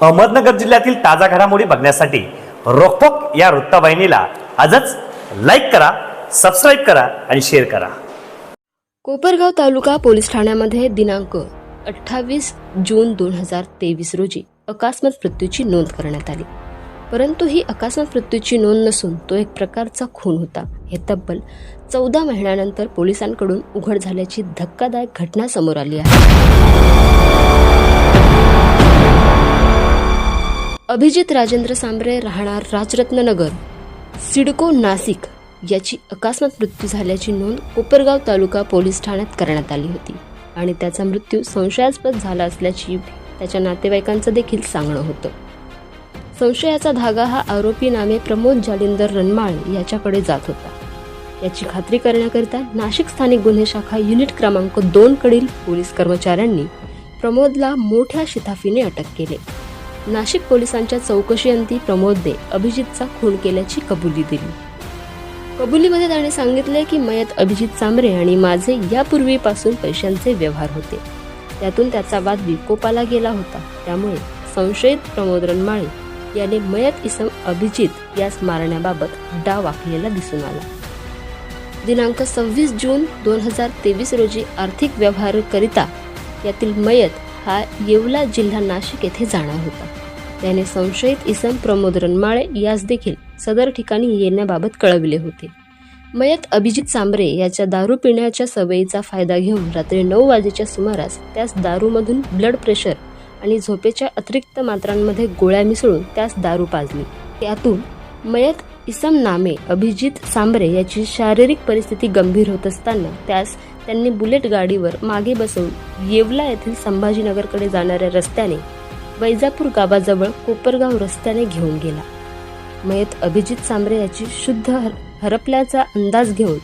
अहमदनगर जिल्ह्यातील ताजा घडामोडी बघण्यासाठी रोखोक या वृत्तवाहिनीला आजच लाईक करा सबस्क्राईब करा आणि शेअर करा. कोपरगाव तालुका पोलीस ठाण्यामध्ये दिनांक अठ्ठावीस जून दोन हजार तेवीस रोजी अकस्मात मृत्यूची नोंद करण्यात आली. परंतु ही अकस्मात मृत्यूची नोंद नसून तो एक प्रकारचा खून होता. हे तब्बल चौदा महिन्यानंतर पोलिसांकडून उघड झाल्याची धक्कादायक घटना समोर आली आहे. अभिजित राजेंद्र सांबरे राहणार राजरत्ननगर सिडको नाशिक याची अकस्मात मृत्यू झाल्याची नोंद कोपरगाव तालुका पोलीस ठाण्यात करण्यात आली होती आणि त्याचा मृत्यू संशयास्पद झाला असल्याची त्याच्या नातेवाईकांचं देखील सांगणं होतं. संशयाचा धागा हा आरोपी नामे प्रमोद जालिंदर रनमाळ याच्याकडे जात होता. याची खात्री करण्याकरिता नाशिक स्थानिक गुन्हे शाखा युनिट क्रमांक दोन कडील पोलीस कर्मचाऱ्यांनी प्रमोदला मोठ्या शिताफीने अटक केले. नाशिक पोलिसांच्या चौकशीअंती प्रमोदने अभिजितचा खून केल्याची कबुली दिली. कबुलीमध्ये त्याने सांगितले की मयत अभिजित चांबरे आणि माझे यापूर्वीपासून पैशांचे व्यवहार होते. त्यातून त्याचा वाद विकोपाला गेला होता. त्यामुळे संशयित प्रमोद रनमाळे याने मयत इसम अभिजित यास मारण्याबाबत डाव आखलेला दिसून आला. दिनांक सव्वीस जून दोन हजार तेवीस रोजी आर्थिक व्यवहारकरिता यातील मयत हा येवला जिल्हा नाशिक येथे जाणार होता. त्याने संशयित इसम प्रमोद रनमाळे यास देखील सदर ठिकाणी येण्याबाबत कळविले होते. मयत अभिजित सांबरे याच्या दारू पिण्याच्या सवयीचा फायदा घेऊन रात्री नऊ वाजेच्या सुमारास त्यास दारूमधून ब्लड प्रेशर आणि झोपेच्या अतिरिक्त मात्रांमध्ये गोळ्या मिसळून त्यास दारू पाजली. त्यातून मयत इसम नामे अभिजित सांबरे याची शारीरिक परिस्थिती गंभीर होत असताना त्यास त्यांनी बुलेट गाडीवर मागे बसवून येवला येथील संभाजीनगरकडे जाणाऱ्या रस्त्याने वैजापूर गावाजवळ कोपरगाव रस्त्याने घेऊन गेला. मयत अभिजित सांबरे याची शुद्ध हर- हरपल्याचा अंदाज घेऊन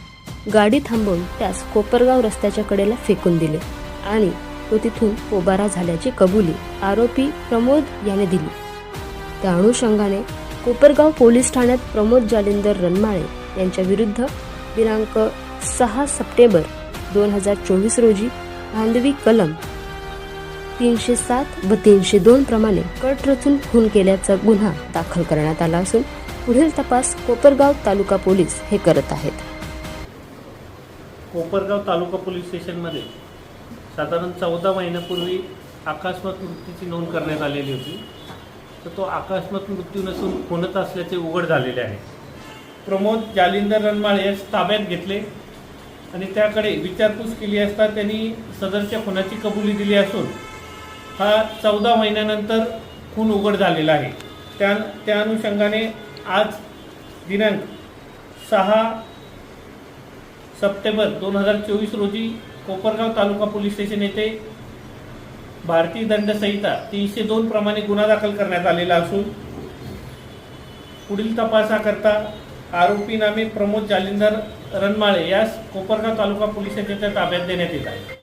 गाडी थांबवून त्यास कोपरगाव रस्त्याच्या कडेला फेकून दिले आणि तो तिथून पोबारा झाल्याची कबुली आरोपी प्रमोद याने दिली. त्या अनुषंगाने कोपरगाव पोलीस ठाण्यात प्रमोद जालिंदर रनमाळे यांच्या विरुद्ध दिनांक सहा सप्टेंबर दोन हजार चोवीस रोजी भांडवी कलम तीनशे सात व तीनशे दोन प्रमाणे कट रचून खून केल्याचा गुन्हा दाखल करण्यात आला असून पुढील तपास कोपरगाव तालुका पोलीस हे करत आहेत. कोपरगाव तालुका पोलीस स्टेशनमध्ये साधारण चौदा महिन्यापूर्वी आकस्मात मृत्यूची नोंद करण्यात आलेली होती. तर तो अकस्मात मृत्यू नसून खुनत असल्याचे उघड झालेले आहे. प्रमोद जालिंदर रणमाळे यास ताब्यात घेतले आणि त्याकडे विचारपूस केली असता त्यांनी सदरच्या खुनाची कबुली दिली असून हा चौदा महिन्यानंतर खून उघड झालेला आहे. त्या त्या अनुषंगाने आज दिनांक सहा सप्टेंबर दोन हजार चोवीस रोजी कोपरगाव तालुका पोलीस स्टेशन येथे भारतीय दंड संहिता तीनशे दोन प्रमाणे गुन्हा दाखल करण्यात आलेला असून पुढील तपासाकरता आरोपी नामे प्रमोद जालिंदर रनमाळे यास कोपरगाव तालुका पोलिसांच्या ताब्यात देण्यात येत आहे.